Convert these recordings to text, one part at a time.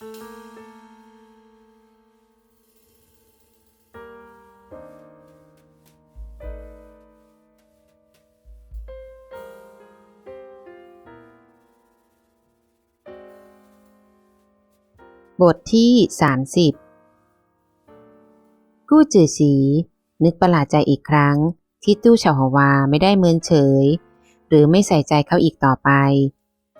บทที่ 30 กู้จือฉีนึกประหลาดใจอีกครั้ง ที่ตู้เฉาหวาไม่ได้เมินเฉย หรือไม่ใส่ใจเขาอีกต่อไป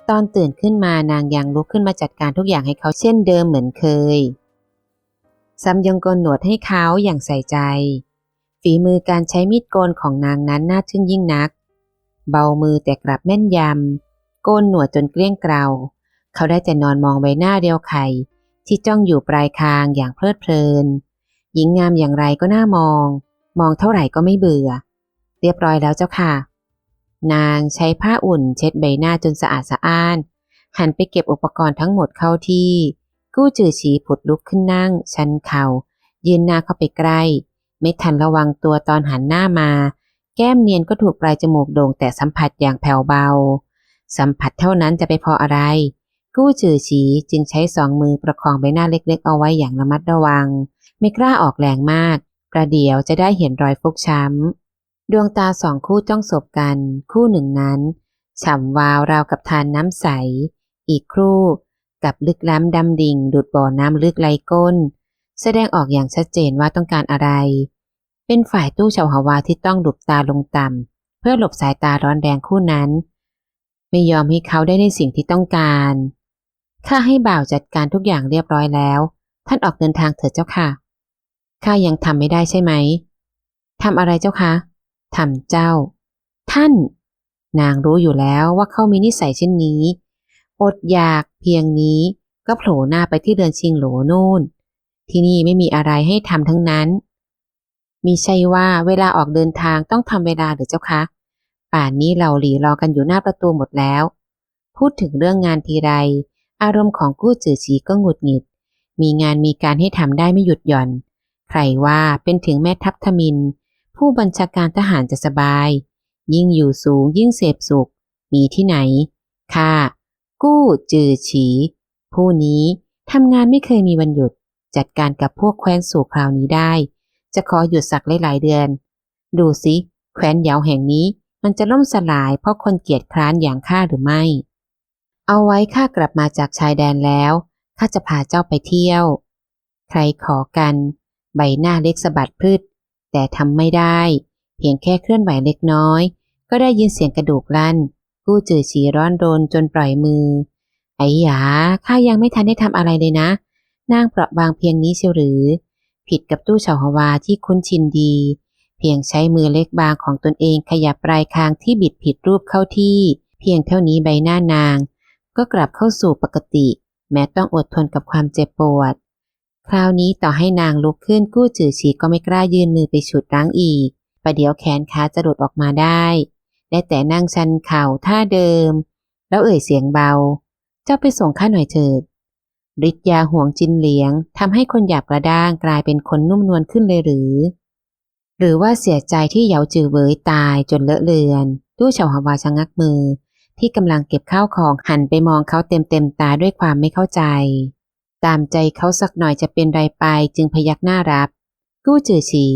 ตอนตื่นขึ้นมานางยังลุกขึ้นมาจัดการทุกอย่างให้เขาเช่นเดิมเหมือนเคยซ้ำยังโกนหนวดให้เขาอย่างใส่ใจ ฝีมือการใช้มีดโกนของนางนั้นน่าทึ่งยิ่งนัก เบามือแต่กลับแม่นยำ โกนหนวดจนเกลี้ยงเกลาเขาได้แต่นอนมองใบหน้าเรียวไข่ ที่จ้องอยู่ปลายคางอย่างเพลิดเพลิน หญิงงามอย่างไรก็น่ามอง มองเท่าไหร่ก็ไม่เบื่อ เรียบร้อยแล้วเจ้าค่ะ นางใช้ผ้าอุ่นเช็ดใบหน้าจนสะอาดสะอ้าน หันไปเก็บอุปกรณ์ทั้งหมดเข้าที่ กู้จือฉีผุดลุกขึ้นนั่ง ชันเขา่ายืนหน้าเข้าไปใกล้ ไม่ทันระวังตัวตอนหันหน้ามา แก้มเนียนก็ถูกปลายจมูกโด่งแต่สัมผัสอย่างแผ่วเบา สัมผัสเท่านั้นจะไปพออะไร กู้จือฉีจึงใช้สองมือประคองใบหน้าเล็ก ๆ เอาไว้อย่างระมัดระวัง ไม่กล้าออกแรงมาก ประเดี๋ยวจะได้เห็นรอยฟกช้ำ ดวงตาสองคู่จ้องสบกัน คู่หนึ่งนั้นฉ่ำวาวราวกับทานน้ำใส อีกครู่กับลึกล้ำดำดิ่งดุดบ่อน้ำลึกไหลก้น แสดงออกอย่างชัดเจนว่าต้องการอะไร เป็นฝ่ายตู้ชาวฮาวาที่ต้องหลบตาลงต่ำเพื่อหลบสายตาร้อนแรงคู่นั้น ไม่ยอมให้เขาได้ในสิ่งที่ต้องการข้าให้บ่าวจัดการทุกอย่างเรียบร้อยแล้ว ท่านออกเดินทางเถิดเจ้าค่ะข้ายังทำไม่ได้ใช่ไหมทำอะไรเจ้าคะ ทำเจ้า ท่าน นางรู้อยู่แล้วว่าเขามีนิสัยเช่นนี้ อดอยากเพียงนี้ก็โผล่หน้าไปที่เรือนชิงโหลนู่น ที่นี่ไม่มีอะไรให้ทำทั้งนั้น มีใช่ว่าเวลาออกเดินทางต้องทำเวลาหรือเจ้าคะ ป่านนี้เราหลีรอกันอยู่หน้าประตูหมดแล้ว พูดถึงเรื่องงานทีไร อารมณ์ของกู้จือฉีก็หงุดหงิด มีงานมีการให้ทำได้ไม่หยุดหย่อน ใครว่าเป็นถึงแม่ทัพทมิน ผู้บัญชาการทหารจะสบาย ยิ่งอยู่สูงยิ่งเสพสุข มีที่ไหนค่ะกู้จือฉี ผู้นี้ทำงานไม่เคยมีวันหยุด จัดการกับพวกแคว้นสู่คราวนี้ได้ จะขอหยุดสักหลายๆเดือน ดูสิแคว้นเหยาแห่งนี้มันจะล่มสลายเพราะคนเกียจคร้านอย่างข้าหรือไม่ เอาไว้ข้ากลับมาจากชายแดนแล้วข้าจะพาเจ้าไปเที่ยว ใครขอกัน ใบหน้าเล็กสะบัดพืช แต่ทำไม่ได้ เพียงแค่เคลื่อนไหวเล็กน้อย ก็ได้ยินเสียงกระดูกลั่น กู้จือฉีร้อนโรนจนปล่อยมือ ไอ้หยาข้ายังไม่ทันได้ทำอะไรเลยนะ นางเปราะบางเพียงนี้เชียวหรือ ผิดกับตู้เฉาฮวาที่คุ้นชินดี เพียงใช้มือเล็กบางของตนเองขยับปลายคางที่บิดผิดรูปเข้าที่ เพียงเท่านี้ใบหน้านาง ก็กลับเข้าสู่ปกติ แม้ต้องอดทนกับความเจ็บปวด คราวนี้ต่อให้นางลุกขึ้นกู้จือฉีก็ไม่กล้ายืนมือไปฉุดรั้งอีก ประเดี๋ยวแขนขาจะหลุดออกมาได้ ได้แต่นั่งชันเข่าท่าเดิม แล้วเอ่ยเสียงเบา เจ้าไปส่งข้าหน่อยเถิดฤทธิ์ยาห่วงจินเหลียงทำให้คนหยาบกระด้างกลายเป็นคนนุ่มนวลขึ้นเลยหรือ หรือว่าเสียใจที่เหยาจือเบยตายจนเลอะเลือนตู้เฉาฮาวาชะงักมือ ที่กำลังเก็บข้าวของหันไปมองเขาเต็มเต็มตาด้วยความไม่เข้าใจ ตามใจเขาสักหน่อยจะเป็นไรไปจึงพยักหน้ารับ กู้จือฉี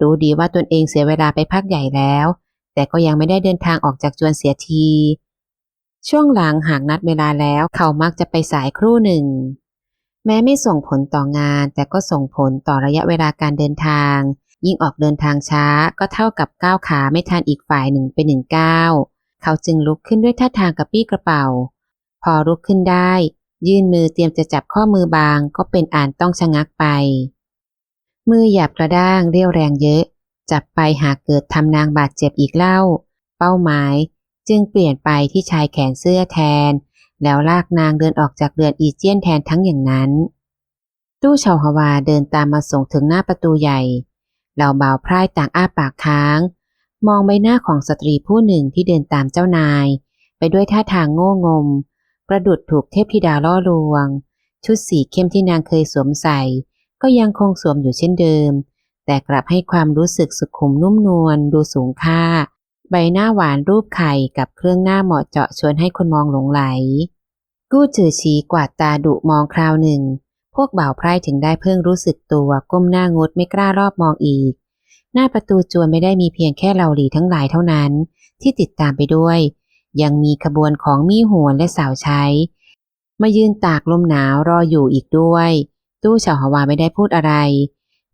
รู้ดีว่าตนเองเสียเวลาไปพักใหญ่แล้ว แต่ก็ยังไม่ได้เดินทางออกจากจวนเสียที ช่วงหลังหากนัดเวลาแล้วเขามักจะไปสายครู่หนึ่ง แม้ไม่ส่งผลต่องาน แต่ก็ส่งผลต่อระยะเวลาการเดินทาง ยิ่งออกเดินทางช้าก็เท่ากับก้าวขาไม่ทันอีกฝ่ายหนึ่งไปหนึ่งก้าวเขาจึงลุกขึ้นด้วยท่าทางกระปี้กระเป๋า พอลุกขึ้นได้ ยื่นมือเตรียมจะจับข้อมือบางก็เป็นอ่านต้องชะงักไป มือหยาบกระด้างเรียวแรงเยอะ จับไปหากเกิดทำนางบาดเจ็บอีกเล่า เป้าหมายจึงเปลี่ยนไปที่ชายแขนเสื้อแทน แล้วลากนางเดินออกจากเรือนอีเจียนแทนทั้งอย่างนั้น ตู้ชาวฮวาเดินตามมาส่งถึงหน้าประตูใหญ่เหล่าบ่าวพร่ายต่างอ้าปากค้าง มองใบหน้าของสตรีผู้หนึ่งที่เดินตามเจ้านาย ไปด้วยท่าทางโง่งม ประดุดถูกเทพธิดาล่อลวง ชุดสีเข้มที่นางเคยสวมใส่ ก็ยังคงสวมอยู่เช่นเดิม แต่กลับให้ความรู้สึกสุขุมนุ่มนวลดูสูงค่า ใบหน้าหวานรูปไข่กับเครื่องหน้าเหมาะเจาะชวนให้คนมองหลงไหล กู้จือฉีกวาดตาดุมองคราวหนึ่ง พวกบ่าวไพร่ถึงได้เพิ่งรู้สึกตัวก้มหน้างดไม่กล้ารอบมองอีก หน้าประตูจวนไม่ได้มีเพียงแค่เหล่าหลีทั้งหลายเท่านั้น ที่ติดตามไปด้วย ยังมีขบวนของมี่หวนและสาวใช้ มายืนตากลมหนาวรออยู่อีกด้วย ตู้เฉาฮวาไม่ได้พูดอะไร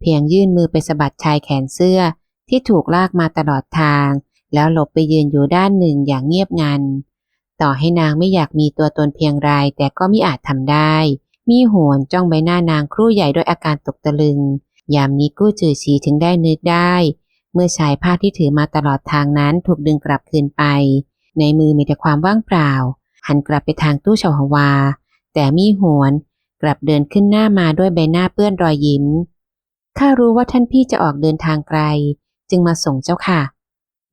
เพียงยื่นมือไปสะบัดชายแขนเสื้อที่ถูกลากมาตลอดทาง แล้วหลบไปยืนอยู่ด้านหนึ่งอย่างเงียบงัน ต่อให้นางไม่อยากมีตัวตนเพียงไรแต่ก็มิอาจทำได้ มีหวนจ้องใบหน้านางครู่ใหญ่ด้วยอาการตกตะลึง ยามนี้กู้จือฉีถึงได้นึกได้ เมื่อชายผ้าที่ถือมาตลอดทางนั้นถูกดึงกลับคืนไป ในมือมีแต่ความว่างเปล่า หันกลับไปทางตู้เฉาฮวา แต่มีหวนกลับเดินขึ้นหน้ามาด้วยใบหน้าเปื้อนรอยยิ้ม ข้ารู้ว่าท่านพี่จะออกเดินทางไกล จึงมาส่งเจ้าค่ะ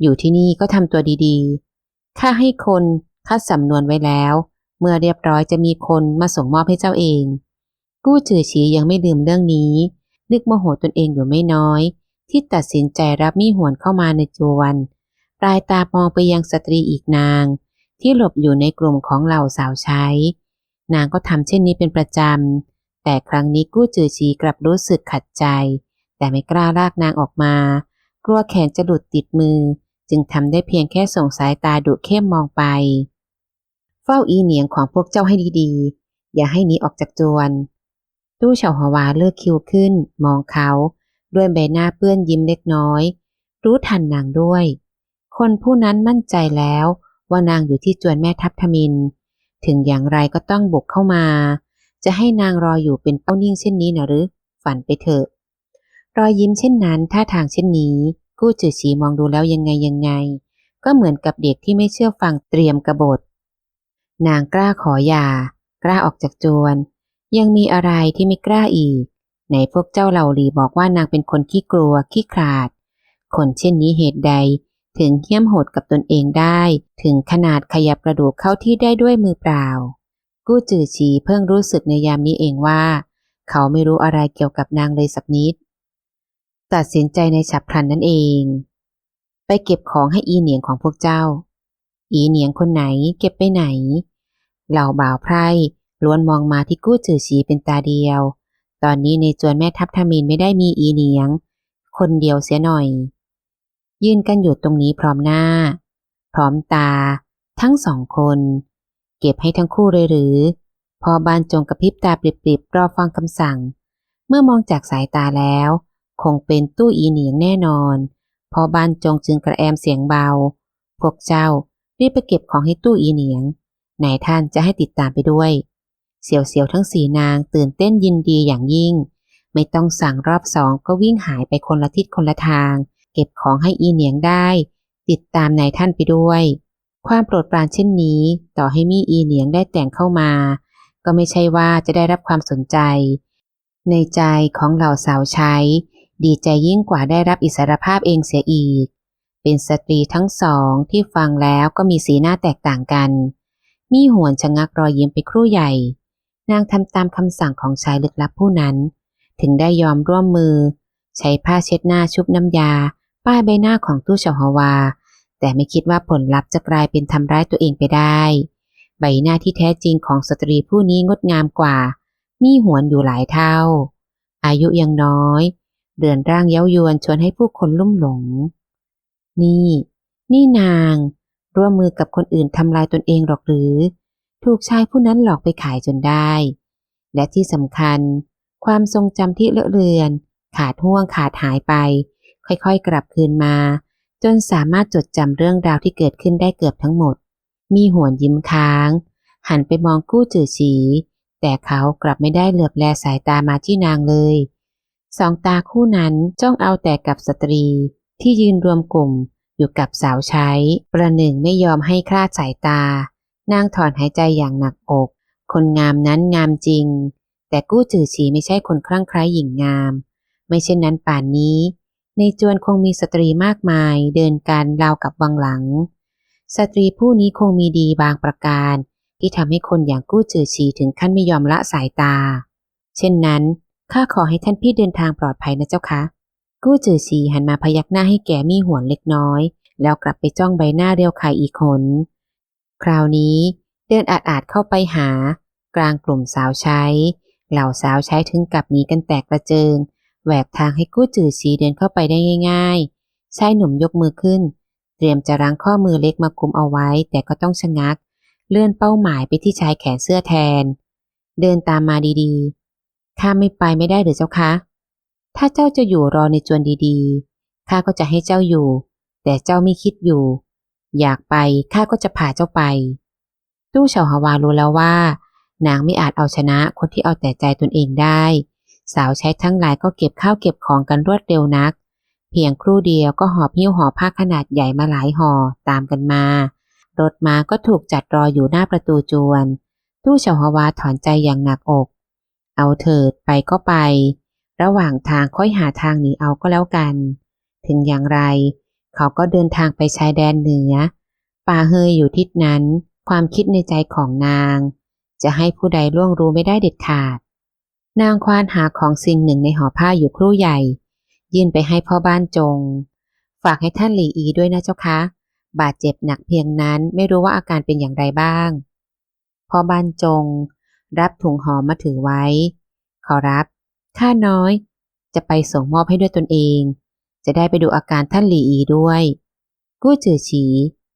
อยู่ที่นี่ก็ทำตัวดีๆ ข้าให้คนคัดสำนวนไว้แล้ว เมื่อเรียบร้อยจะมีคนมาส่งมอบให้เจ้าเอง กู้จือฉียังไม่ลืมเรื่องนี้ นึกโมโหตนเองอยู่ไม่น้อย ที่ตัดสินใจรับมีหวนเข้ามาในจวน ปลายตามองไปยังสตรีอีกนาง ที่หลบอยู่ในกลุ่มของเหล่าสาวใช้ นางก็ทำเช่นนี้เป็นประจำ แต่ครั้งนี้กู้จือฉีกลับรู้สึกขัดใจ แต่ไม่กล้าลากนางออกมา กลัวแขนจะหลุดติดมือ จึงทำได้เพียงแค่ส่งสายตาดุเข้มมองไป เฝ้าอีเหนียงของพวกเจ้าให้ดีๆ อย่าให้หนีออกจากจวนตู้เฉาฮวาเลิกคิวขึ้น มองเขา ด้วยใบหน้าเปื้อนยิ้มเล็กน้อย รู้ทันนางด้วย คนผู้นั้นมั่นใจแล้วว่านางอยู่ที่จวนแม่ทัพทมิน ถึงอย่างไรก็ต้องบุกเข้ามา จะให้นางรออยู่เป็นเป้านิ่งเช่นนี้นะหรือ ฝันไปเถอะ รอยยิ้มเช่นนั้นท่าทางเช่นนี้ กู้จือฉีมองดูแล้วยังไงยังไง ก็เหมือนกับเด็กที่ไม่เชื่อฟังเตรียมกระบฏนางกล้าขอหย่า กล้าออกจากจวน ยังมีอะไรที่ไม่กล้าอีกไหนพวกเจ้าเหล่าหลีบอกว่านางเป็นคนขี้กลัวขี้ขลาด คนเช่นนี้เหตุใด ถึงเหี้ยมโหดกับตนเองได้ ถึงขนาดขยับกระดูกเข้าที่ได้ด้วยมือเปล่า กู้จือฉีเพิ่งรู้สึกในยามนี้เองว่า เขาไม่รู้อะไรเกี่ยวกับนางเลยสักนิด ตัดสินใจในฉับพลันนั่นเอง ไปเก็บของให้อีเหนียงของพวกเจ้า อีเหนียงคนไหนเก็บไปไหน เหล่าบ่าวไพร่ล้วนมองมาที่กู้จือฉีเป็นตาเดียว ตอนนี้ในจวนแม่ทัพทมินไม่ได้มีอีเหนียง คนเดียวเสียหน่อย ยืนกันอยู่ตรงนี้พร้อมหน้า พร้อมตา ทั้งสองคน เก็บให้ทั้งคู่เลยหรือ พอบานจงกระพริบตาปริบๆรอฟังคำสั่ง เมื่อมองจากสายตาแล้ว คงเป็นตู้อีเหนียงแน่นอน พอบานจงจึงกระแอมเสียงเบา พวกเจ้ารีบไปเก็บของให้ตู้อีเหนียงไหนท่านจะให้ติดตามไปด้วย เสียวๆทั้งสี่นางตื่นเต้นยินดีอย่างยิ่ง ไม่ต้องสั่งรอบสองก็วิ่งหายไปคนละทิศคนละทาง ก็บของให้อีเหนียงได้ ติดตามนายท่านไปด้วย ความโปรดปรานเช่นนี้ ต่อให้มีอีเหนียงได้แต่งเข้ามา ก็ไม่ใช่ว่าจะได้รับความสนใจ ในใจของเหล่าสาวใช้ ดีใจยิ่งกว่าได้รับอิสรภาพเองเสียอีก เป็นสตรีทั้งสองที่ฟังแล้วก็มีสีหน้าแตกต่างกัน มีหวนชะงักรอยยิ้มไปครู่ใหญ่ นางทำตามคำสั่งของชายลึกลับผู้นั้น ถึงได้ยอมร่วมมือใช้ผ้าเช็ดหน้าชุบน้ำยา ป้ายใบหน้าของตู้เฉาฮวา แต่ไม่คิดว่าผลลัพธ์จะกลายเป็นทำร้ายตัวเองไปได้ ใบหน้าที่แท้จริงของสตรีผู้นี้งดงามกว่า มีหวนอยู่หลายเท่า อายุยังน้อย เดือนร่างเย้ายวนชวนให้ผู้คนลุ่มหลง นี่ นี่นาง ร่วมมือกับคนอื่นทำลายตนเองหรอกหรือ ถูกชายผู้นั้นหลอกไปขายจนได้ และที่สำคัญ ความทรงจำที่เลอะเลือน ขาดห่วงขาดหายไป ค่อยๆ กลับคืนมา จนสามารถจดจำเรื่องราวที่เกิดขึ้นได้เกือบทั้งหมด มีหวนยิ้มค้าง หันไปมองกู้จือฉี แต่เขากลับไม่ได้เหลือบแลสายตามาที่นางเลย สองตาคู่นั้นจ้องเอาแต่กับสตรีที่ยืนรวมกลุ่มอยู่กับสาวใช้ ประหนึ่งไม่ยอมให้คลาดสายตา นางถอนหายใจอย่างหนักอก คนงามนั้นงามจริง แต่กู้จือฉีไม่ใช่คนคลั่งไคล้หญิงงาม ไม่เช่นนั้นป่านนี้ ในจวนคงมีสตรีมากมายเดินการราวกับวังหลัง สตรีผู้นี้คงมีดีบางประการ ที่ทำให้คนอย่างกู้จือฉีถึงขั้นไม่ยอมละสายตา เช่นนั้นข้าขอให้ท่านพี่เดินทางปลอดภัยนะเจ้าคะ กู้จือฉีหันมาพยักหน้าให้แก่มีหวนเล็กน้อย แล้วกลับไปจ้องใบหน้าเรียวไข่อีกคน คราวนี้เดินอาดอาดเข้าไปหา กลางกลุ่มสาวใช้ เหล่าสาวใช้ถึงกับหนีกันแตกกระเจิง แหวกทางให้กู้จือสีเดินเข้าไปได้ง่าย ๆ ชายหนุ่มยกมือขึ้น เตรียมจะรั้งข้อมือเล็กมาคุมเอาไว้ แต่ก็ต้องชะงัก เลื่อนเป้าหมายไปที่ชายแขนเสื้อแทน เดินตามมาดีๆ ข้าไม่ไปไม่ได้หรือเจ้าคะ ถ้าเจ้าจะอยู่รอในจวนดีๆ ข้าก็จะให้เจ้าอยู่ แต่เจ้าไม่คิดอยู่ อยากไปข้าก็จะพาเจ้าไป ตู้เฉาฮาวารู้แล้วว่านางไม่อาจเอาชนะคนที่เอาแต่ใจตนเองได้ สาวใช้ทั้งหลายก็เก็บข้าวเก็บของกันรวดเร็วนัก เพียงครู่เดียวก็หอบหิ้วห่อผ้าขนาดใหญ่มาหลายห่อตามกันมา รถม้าก็ถูกจัดรออยู่หน้าประตูจวน ตู้เฉาฮวาถอนใจอย่างหนักอก เอาเถิดไปก็ไป ระหว่างทางค่อยหาทางหนีเอาก็แล้วกัน ถึงอย่างไร เขาก็เดินทางไปชายแดนเหนือ ป่าเฮยอยู่ทิศนั้น ความคิดในใจของนาง จะให้ผู้ใดล่วงรู้ไม่ได้เด็ดขาด นางควานหาของสิ่งหนึ่งในห่อผ้าอยู่ครู่ใหญ่ ยื่นไปให้พ่อบ้านจง ฝากให้ท่านหลีอีด้วยนะเจ้าคะ บาดเจ็บหนักเพียงนั้นไม่รู้ว่าอาการเป็นอย่างไรบ้าง พ่อบ้านจง รับถุงหอมมาถือไว้ ขอรับ ข้าน้อย จะไปส่งมอบให้ด้วยตนเอง จะได้ไปดูอาการท่านหลีอีด้วย กู้จือฉี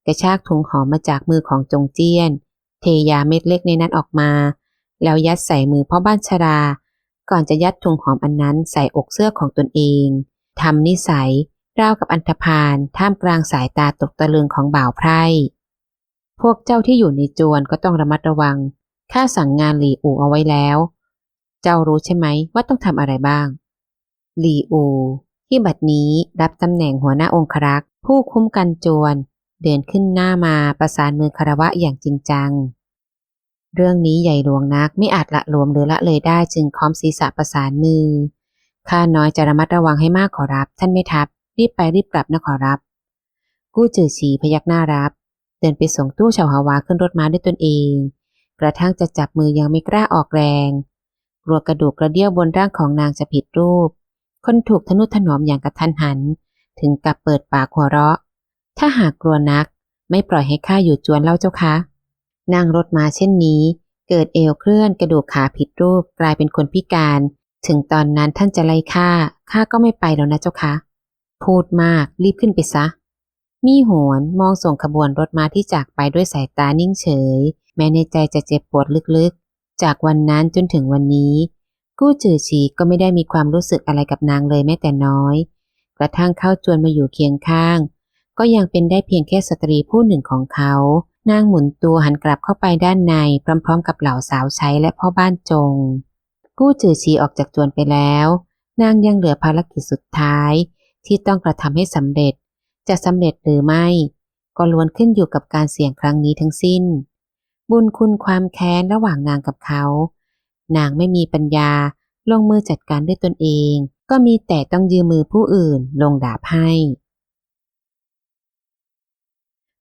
กระชากถุงหอมมาจากมือของจงเจี้ยน เทยาเม็ดเล็กในนั้นออกมา แล้วยัดใส่มือพ่อบ้านชรา ก่อนจะยัดถุงหอมอันนั้นใส่อกเสื้อของตนเองทำนิสัยราวกับอันธพาลท่ามกลางสายตาตกตะลึงของบ่าวไพร่ พวกเจ้าที่อยู่ในจวนก็ต้องระมัดระวัง ข้าสั่งงานหลีอูเอาไว้แล้ว เจ้ารู้ใช่ไหมว่าต้องทำอะไรบ้าง หลีอู ที่บัดนี้รับตำแหน่งหัวหน้าองครักษ์ผู้คุ้มกันจวน เดินขึ้นหน้ามาประสานมือคารวะอย่างจริงจัง เรื่องนี้ใหญ่หลวงนักไม่อาจละหลวมหรือละเลยได้จึงค้อมศีรษะประสานมือ ข้าน้อยจะระมัดระวังให้มากขอรับ ท่านไม่ทับ รีบไปรีบกลับนะขอรับ กู้จือฉีพยักหน้ารับ เดินไปส่งตู้ชาวฮาวาขึ้นรถม้าด้วยตนเอง กระทั่งจะจับมือยังไม่กล้าออกแรงกลัวกระดูกกระเดี่ยวบนร่างของนางจะผิดรูป คนถูกทนุถนอมอย่างกระทันหัน ถึงกับเปิดปากหัวเราะ ถ้าหากกลัวนัก ไม่ปล่อยให้ข้าอยู่จวนเล่าเจ้าคะ นั่งรถมาเช่นนี้ เกิดเอวเคลื่อนกระดูกขาผิดรูปกลายเป็นคนพิการ ถึงตอนนั้นท่านจะไล่ข้าข้าก็ไม่ไปแล้วนะเจ้าคะพูดมากรีบขึ้นไปซะ มีหวนมองส่งขบวนรถมาที่จากไปด้วยสายตานิ่งเฉย แม้ในใจจะเจ็บปวดลึกๆ จากวันนั้นจนถึงวันนี้ กู้จือฉีก็ไม่ได้มีความรู้สึกอะไรกับนางเลยแม้แต่น้อย กระทั่งเข้าจวนมาอยู่เคียงข้าง ก็ยังเป็นได้เพียงแค่สตรีผู้หนึ่งของเขา นางหมุนตัวหันกลับเข้าไปด้านในพร้อมๆ กับเหล่าสาวใช้และพ่อบ้านจง กู้จือฉีออกจากจวนไปแล้ว นางยังเหลือภารกิจสุดท้ายที่ต้องกระทำให้สำเร็จ จะสำเร็จหรือไม่ ก็ล้วนขึ้นอยู่กับการเสี่ยงครั้งนี้ทั้งสิ้น บุญคุณความแค้นระหว่างนางกับเขา นางไม่มีปัญญาลงมือจัดการด้วยตนเอง ก็มีแต่ต้องยืมมือผู้อื่นลงดาบให้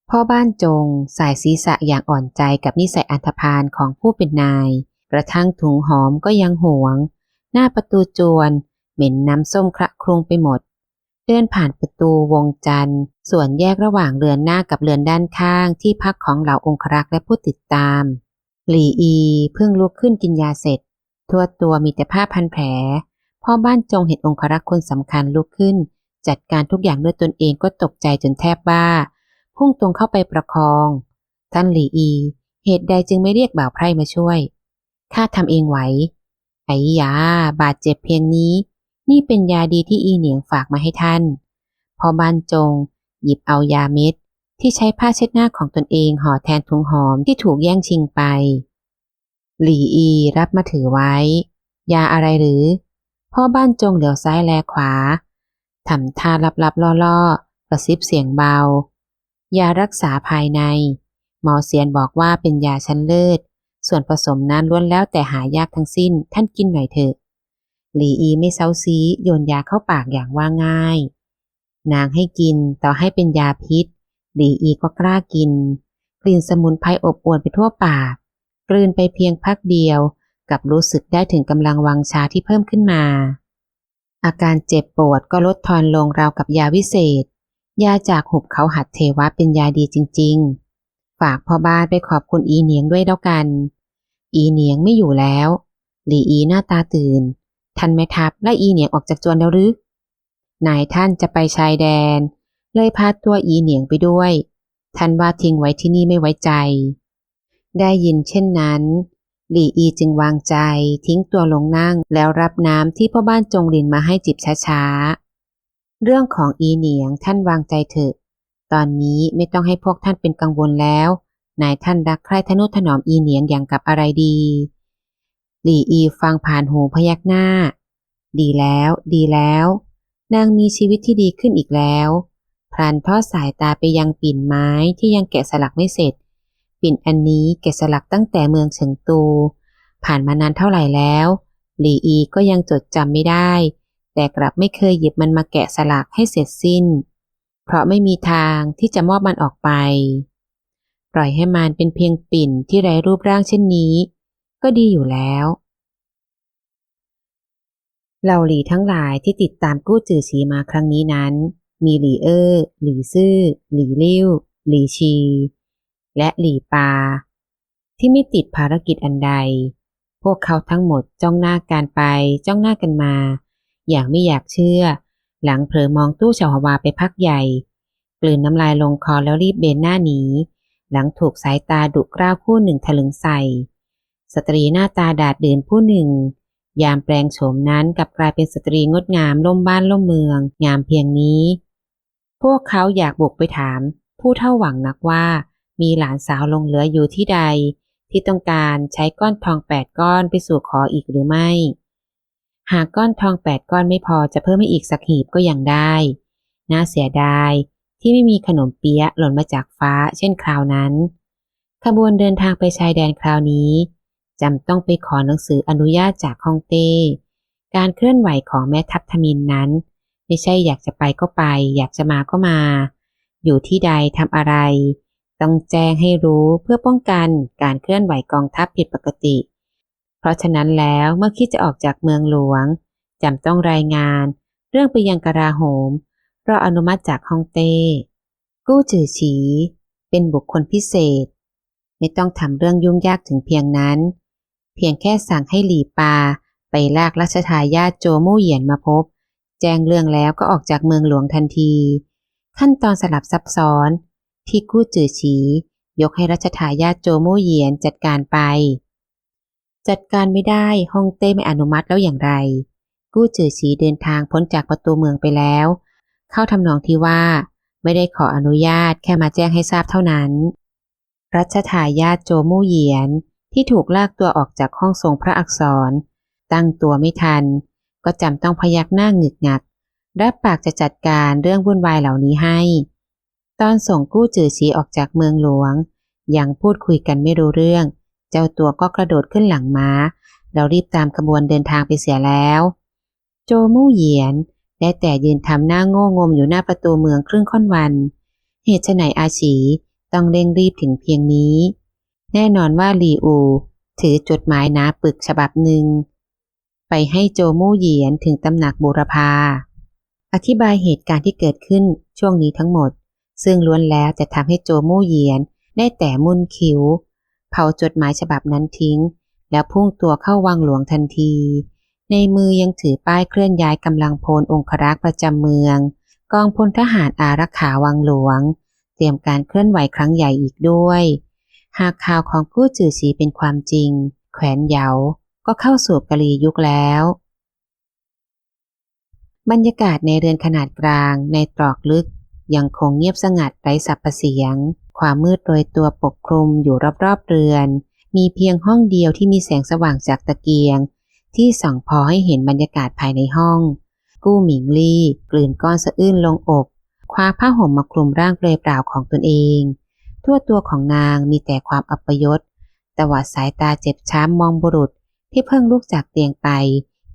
พ่อบ้านจงสายศีรษะอย่างอ่อนใจกับนิสัยอันธพาลของผู้เป็นนาย กระทั่งถุงหอมก็ยังหวง หน้าประตูจวน เหม็นน้ำส้มคระครุงไปหมด เดินผ่านประตูวงจันทร์ ส่วนแยกระหว่างเรือนหน้ากับเรือนด้านข้างที่พักของเหล่าองครักษ์และผู้ติดตาม หลีอีเพิ่งลุกขึ้นกินยาเสร็จ ทั่วตัวมีแต่ผ้าพันแผล พ่อบ้านจงเห็นองครักษ์คนสำคัญลุกขึ้น จัดการทุกอย่างด้วยตนเองก็ตกใจจนแทบบ้า พุ่งตรงเข้าไปประคอง ท่านหลีอี เหตุใดจึงไม่เรียกบ่าวไพร่มาช่วย ข้าทำเองไหว ไอ้ยา บาดเจ็บเพียงนี้ นี่เป็นยาดีที่อีเหนียงฝากมาให้ท่าน พอบ้านจง หยิบเอายาเม็ด ที่ใช้ผ้าเช็ดหน้าของตนเองห่อแทนถุงหอมที่ถูกแย่งชิงไป หลีอีรับมาถือไว้ ยาอะไรหรือ พ่อบ้านจงเหลียวซ้ายแลขวาทำท่าลับๆล่อๆกระซิบเสียงเบา ยารักษาภายใน หมอเซียนบอกว่าเป็นยาชั้นเลิศ ส่วนผสมนั้นล้วนแล้วแต่หายากทั้งสิ้น ท่านกินหน่อยเถอะ หลีอีไม่เซาซีโยนยาเข้าปากอย่างว่าง่าย นางให้กินต่อให้เป็นยาพิษ หลีอีก็กล้ากิน กลิ่นสมุนไพรอบอวนไปทั่วปาก กลืนไปเพียงพักเดียว กับรู้สึกได้ถึงกำลังวังชาที่เพิ่มขึ้นมาอาการเจ็บปวดก็ลดทอนลงราวกับยาวิเศษ ยาจากหุบเขาหัดเทวะเป็นยาดีจริง ๆ ฝากพ่อบ้านไปขอบคุณอีเหนียงด้วยแล้วกัน อีเหนียงไม่อยู่แล้ว หลีอีหน้าตาตื่นท่านแม่ทัพไล่อีเหนียงออกจากจวนแล้วหรือนายท่านจะไปชายแดน เลยพาตัวอีเหนียงไปด้วย ท่านว่าทิ้งไว้ที่นี่ไม่ไว้ใจ ได้ยินเช่นนั้น หลี่อีจึงวางใจทิ้งตัวลงนั่งแล้วรับน้ำที่พ่อบ้านจงรินมาให้จิบช้าๆ เรื่องของอีเหนียงท่านวางใจเถอะ ตอนนี้ไม่ต้องให้พวกท่านเป็นกังวลแล้วนายท่านรักใคร่ทนุถนอมอีเหนียงอย่างกับอะไรดี หลี่อีฟังผ่านหูพยักหน้า ดีแล้ว ดีแล้ว นางมีชีวิตที่ดีขึ้นอีกแล้ว พรานทอดสายตาไปยังปิ่นไม้ที่ยังแกะสลักไม่เสร็จ ปิ่นอันนี้แกะสลักตั้งแต่เมืองเฉิงตู ผ่านมานานเท่าไหร่แล้ว หลีอีก็ยังจดจำไม่ได้ แต่กลับไม่เคยหยิบมันมาแกะสลักให้เสร็จสิ้น เพราะไม่มีทางที่จะมอบมันออกไป ปล่อยให้มันเป็นเพียงปิ่นที่ไร้รูปร่างเช่นนี้ ก็ดีอยู่แล้วเหล่าหลีทั้งหลายที่ติดตามกู้จือฉีมาครั้งนี้นั้น มีหลีเออร์หลีซื่อ หลีลิ่วหลีชี และหลีปา ที่ไม่ติดภารกิจอันใด พวกเขาทั้งหมดจ้องหน้ากันไปจ้องหน้ากันมา อย่างไม่อยากเชื่อ หลังเผลอมองตู้ชาววาไปพักใหญ่กลืนน้ำลายลงคอแล้วรีบเบนหน้าหนีหลังถูกสายตาดุกร้าวคู่หนึ่งถลึงใส่ สตรีหน้าตาดาดเดินผู้หนึ่ง ยามแปลงโฉมนั้นกลับกลายเป็นสตรีงดงามล่มบ้านล่มเมือง งามเพียงนี้ พวกเขาอยากบุกไปถาม ผู้เท่าหวังนักว่า มีหลานสาวลงเหลืออยู่ที่ใด ที่ต้องการใช้ก้อนทองแปดก้อนไปสู่ขออีกหรือไม่ หากก้อนทองแปดก้อนไม่พอจะเพิ่มให้อีกสักหีบก็ยังได้ น่าเสียดายที่ไม่มีขนมเปี๊ยะหล่นมาจากฟ้าเช่นคราวนั้น ขบวนเดินทางไปชายแดนคราวนี้จำต้องไปขอหนังสืออนุญาตจากฮ่องเต้ การเคลื่อนไหวของแม่ทัพทมินนั้น ไม่ใช่อยากจะไปก็ไป อยากจะมาก็มา อยู่ที่ใดทำอะไร ต้องแจ้งให้รู้เพื่อป้องกันการเคลื่อนไหวกองทัพผิดปกติ เพราะฉะนั้นแล้วเมื่อคิดจะออกจากเมืองหลวงจำต้องรายงาน เรื่องไปยังกราโหมรออนุมัติจากฮ่องเต้ กู้จือฉี เป็นบุคคลพิเศษ ไม่ต้องทำเรื่องยุ่งยากถึงเพียงนั้น เพียงแค่สั่งให้หลีปาไปลากรัชทายาทโจมู่เหยียนมาพบ แจ้งเรื่องแล้วก็ออกจากเมืองหลวงทันที ขั้นตอนสลับซับซ้อน ที่กู้จือฉี ยกให้รัชทายาทโจมู่เหยียนจัดการไป จัดการไม่ได้ฮ่องเต้ไม่อนุมัติแล้วอย่างไร กู้จือฉีเดินทางพ้นจากประตูเมืองไปแล้ว เข้าทำนองที่ว่า ไม่ได้ขออนุญาตแค่มาแจ้งให้ทราบเท่านั้น รัชทายาทโจมู่เหยียนที่ถูกลากตัวออกจากห้องทรงพระอักษร ตั้งตัวไม่ทัน ก็จำต้องพยักหน้าหงึกงักรับปากจะจัดการเรื่องวุ่นวายเหล่านี้ให้ ตอนส่งกู้จือฉีออกจากเมืองหลวง ยังพูดคุยกันไม่รู้เรื่อง เจ้าตัวก็กระโดดขึ้นหลังม้าแล้วรีบตามขบวนเดินทางไปเสียแล้ว โจมู่เหยียนได้แต่ยืนทำหน้าโง่งมอยู่หน้าประตูเมืองครึ่งค่อนวัน เหตุไฉนอาฉีต้องเร่งรีบถึงเพียงนี้ แน่นอนว่าลีอู ถือจดหมายนาปึกฉบับหนึ่ง ไปให้โจมู่เหยียนถึงตำหนักบูรพาอธิบายเหตุการณ์ที่เกิดขึ้นช่วงนี้ทั้งหมด ซึ่งล้วนแล้วจะทำให้โจมู่เหยียนได้แต่มุนคิ้ว เผาจดหมายฉบับนั้นทิ้ง แล้วพุ่งตัวเข้าวังหลวงทันที ในมือยังถือป้ายเคลื่อนย้ายกำลังพลองครักษ์ประจำเมือง กองพลทหารอารักขาวังหลวง เตรียมการเคลื่อนไหวครั้งใหญ่อีกด้วย หากข่าวของกู้จือฉีเป็นความจริง แขวนเหยาก็เข้าสู่กะลียุคแล้วบรรยากาศในเรือนขนาดกลางในตรอกลึกยังคงเงียบสงัดไร้สับประเสียง ความมืดโรยตัวปกคลุมอยู่รอบๆเรือน มีเพียงห้องเดียวที่มีแสงสว่างจากตะเกียง ที่ส่องพอให้เห็นบรรยากาศภายในห้อง กู้หมิงลี่ กลืนก้อนสะอื้นลงอกคว้าผ้าห่มมาคลุมร่างเปลอยเปล่าของตนเอง ทั่วตัวของนางมีแต่ความอัปยศตวัดสายตาเจ็บช้ำมองบุรุษที่เพิ่งลุกจากเตียงไป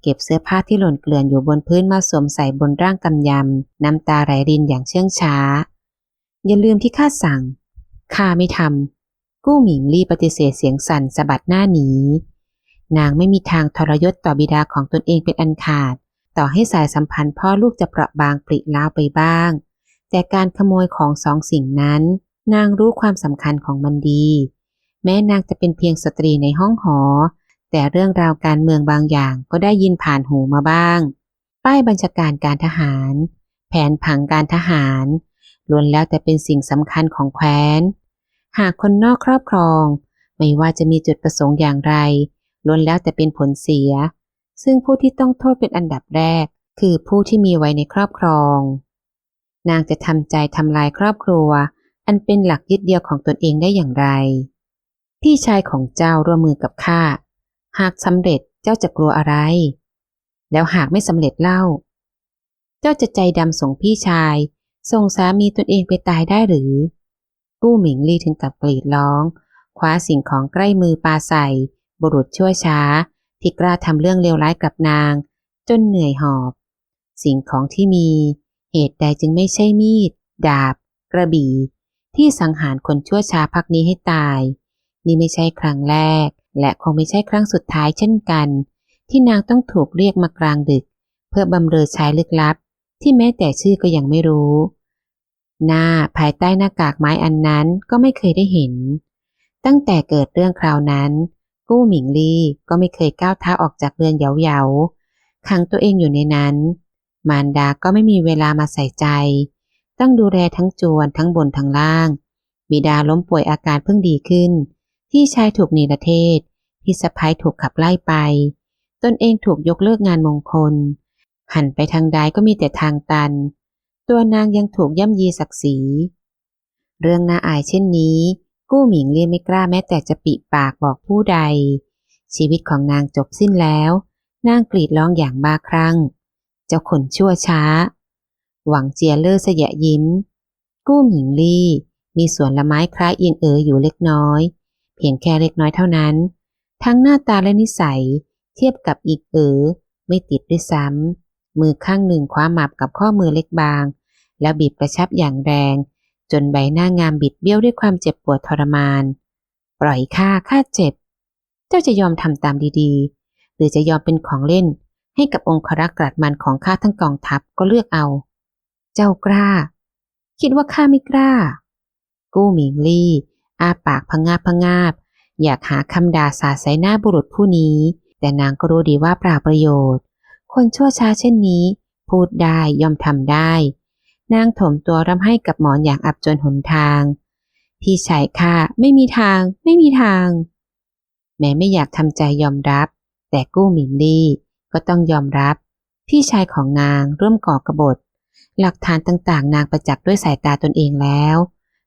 เก็บเสื้อผ้าที่หล่นเกลื่อนอยู่บนพื้นมาสวมใส่บนร่างกำยำ น้ำตาไหลรินอย่างเชื่องช้า อย่าลืมที่ข้าสั่ง ข้าไม่ทำกู้หมิงลี่ปฏิเสธเสียงสั่นสะบัดหน้าหนี นางไม่มีทางทรยศต่อบิดาของตนเองเป็นอันขาด ต่อให้สายสัมพันธ์พ่อลูกจะเปราะบางปริล้าวไปบ้าง แต่การขโมยของสองสิ่งนั้น นางรู้ความสำคัญของมันดี แม้นางจะเป็นเพียงสตรีในห้องหอ แต่เรื่องราวการเมืองบางอย่างก็ได้ยินผ่านหูมาบ้าง ป้ายบัญชาการการทหาร แผนผังการทหารล้วนแล้วแต่เป็นสิ่งสำคัญของแคว้น หากคนนอกครอบครอง ไม่ว่าจะมีจุดประสงค์อย่างไรล้วนแล้วแต่เป็นผลเสีย ซึ่งผู้ที่ต้องโทษเป็นอันดับแรก คือผู้ที่มีไว้ในครอบครอง นางจะทำใจทำลายครอบครัว อันเป็นหลักยึดเดียวของตนเองได้อย่างไร พี่ชายของเจ้าร่วมมือกับข้าหากสำเร็จเจ้าจะกลัวอะไร แล้วหากไม่สำเร็จเล่า เจ้าจะใจดำส่งพี่ชาย ส่งสามีตนเองไปตายได้หรือ กู้หมิงลี่ถึงกับกรีดร้อง คว้าสิ่งของใกล้มือปาใส่ บุรุษชั่วช้า ที่กล้าทำเรื่องเลวร้ายกับนาง จนเหนื่อยหอบ สิ่งของที่มี เหตุใดจึงไม่ใช่มีด ดาบ กระบี่ ที่สังหารคนชั่วช้าพักนี้ให้ตาย นี่ไม่ใช่ครั้งแรก และคงไม่ใช่ครั้งสุดท้ายเช่นกัน ที่นางต้องถูกเรียกมากลางดึก เพื่อบำเรอชายลึกลับ ที่แม้แต่ชื่อก็ยังไม่รู้ หน้าภายใต้หน้ากากไม้อันนั้นก็ไม่เคยได้เห็น ตั้งแต่เกิดเรื่องคราวนั้น กู้หมิงลี่ก็ไม่เคยก้าวเท้าออกจากเรือนเยาๆขังตัวเองอยู่ในนั้น มารดาก็ไม่มีเวลามาใส่ใจ ต้องดูแลทั้งจวนทั้งบนทั้งล่าง บิดาล้มป่วยอาการเพิ่งดีขึ้น ที่ชายถูกนีรเทศพี่สะพ้ายถูกขับไล่ไป ตนเองถูกยกเลิกงานมงคล หันไปทางใดก็มีแต่ทางตัน ตัวนางยังถูกย่ำยีศักดิ์ศรี เรื่องน่าอายเช่นนี้ กู้หมิงเลี่ยไม่กล้าแม้แต่จะปิปากบอกผู้ใด ชีวิตของนางจบสิ้นแล้ว นางกรีดร้องอย่างบ้าคลั่ง เจ้าขนชั่วช้า หวังเจียเลอร์เสยะยิ้ม กู้หมิงลี่มีสวนละไม้คล้ายเอียงเอ๋ออยู่เล็กน้อย เพียงแค่เล็กน้อยเท่านั้น ทั้งหน้าตาและนิสัยเทียบกับอีกเอ๋อไม่ติดด้วยซ้ำมือข้างหนึ่งคว้าหมับกับข้อมือเล็กบาง แล้วบีบกระชับอย่างแรง จนใบหน้างามบิดเบี้ยวด้วยความเจ็บปวดทรมาน ปล่อยข้าข้าเจ็บ เจ้าจะยอมทำตามดีๆ หรือจะยอมเป็นของเล่น ให้กับองครักษ์กรัดมันของข้าทั้งกองทัพก็เลือกเอา เจ้ากล้า คิดว่าข้าไม่กล้า กู้หมิงลี่อาปากพงาบพงาบ อยากหาคำด่าสาใส่หน้าบุรุษผู้นี้ แต่นางก็รู้ดีว่าเปล่าประโยชน์ คนชั่วช้าเช่นนี้ พูดได้ยอมทำได้ นางถมตัวร่ำให้กับหมอนอย่างอับจนหนทาง พี่ชายข้าไม่มีทาง ไม่มีทาง แม้ไม่อยากทำใจยอมรับ แต่กู้หมิงลี่ก็ต้องยอมรับ พี่ชายของนางร่วมก่อกบฏ หลักฐานต่างๆ นางประจักษ์ด้วยสายตาตนเองแล้ว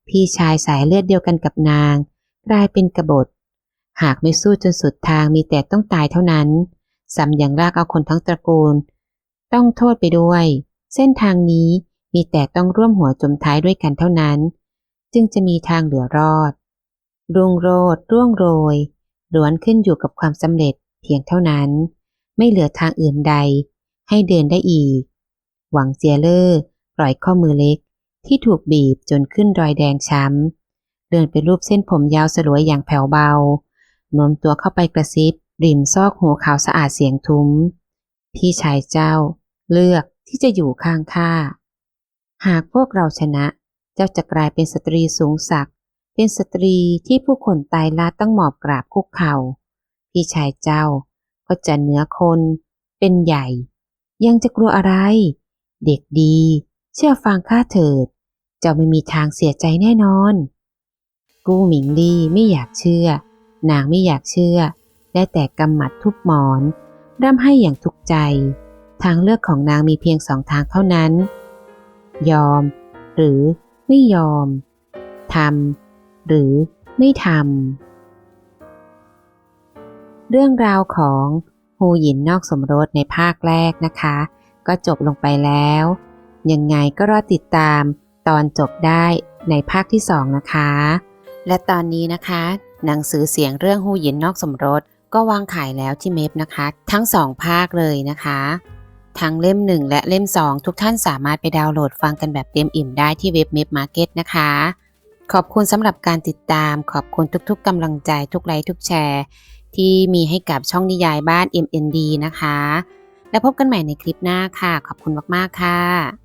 พี่ชายสายเลือดเดียวกันกับนาง กลายเป็นกบฏ หากไม่สู้จนสุดทางมีแต่ต้องตายเท่านั้นซ้ำยังลากเอาคนทั้งตระกูล ต้องโทษไปด้วย เส้นทางนี้ มีแต่ต้องร่วมหัวจมท้ายด้วยกันเท่านั้น จึงจะมีทางเหลือรอด รุ่งโรดร่วงโรยล้วนขึ้นอยู่กับความสำเร็จเพียงเท่านั้น ไม่เหลือทางอื่นใด ให้เดินได้อีก หวังเจียเลอร์ปล่อยข้อมือเล็กที่ถูกบีบจนขึ้นรอยแดงช้ำ เดินเป็นรูปเส้นผมยาวสลวยอย่างแผ่วเบาโน้มตัวเข้าไปกระซิบ ริมซอกหูขาวสะอาดเสียงทุ้ม พี่ชายเจ้า เลือกที่จะอยู่ข้างข้า หากพวกเราชนะ เจ้าจะกลายเป็นสตรีสูงศักดิ์เป็นสตรีที่ผู้คนตายละต้องหมอบกราบคุกเข่า พี่ชายเจ้าก็จะเหนือคน เป็นใหญ่ ยังจะกลัวอะไร เด็กดี เชื่อฟังข้าเถิด เจ้าไม่มีทางเสียใจแน่นอน กู้หมิงลี่ไม่อยากเชื่อ นางไม่อยากเชื่อ ได้แต่กำหมัดทุบหมอน ร่ำให้อย่างทุกข์ใจ ทางเลือกของนางมีเพียงสองทางเท่านั้น ยอม หรือไม่ยอมทำหรือไม่ทำเรื่องราวของฮูหยินนอกสมรสในภาคแรกนะคะ ก็จบลงไปแล้ว ยังไงก็รอติดตามตอนจบได้ในภาคที่สองนะคะ และตอนนี้นะคะ หนังสือเสียงเรื่องฮูหยินนอกสมรสก็วางขายแล้วที่เมฟนะคะ ทั้งสองภาคเลยนะคะ ทั้งเล่ม 1 และเล่ม 2 ทุกท่านสามารถไปดาวน์โหลดฟังกันแบบเต็มอิ่มได้ที่เว็บ m มฟมาร์เก็ตนะคะ ขอบคุณสำหรับการติดตาม ขอบคุณทุกๆกำลังใจทุกไลค์ทุกแชร์ ที่มีให้กับช่องนิยายบ้าน MND นะคะ แล้วพบกันใหม่ในคลิปหน้าค่ะ ขอบคุณมากๆค่ะ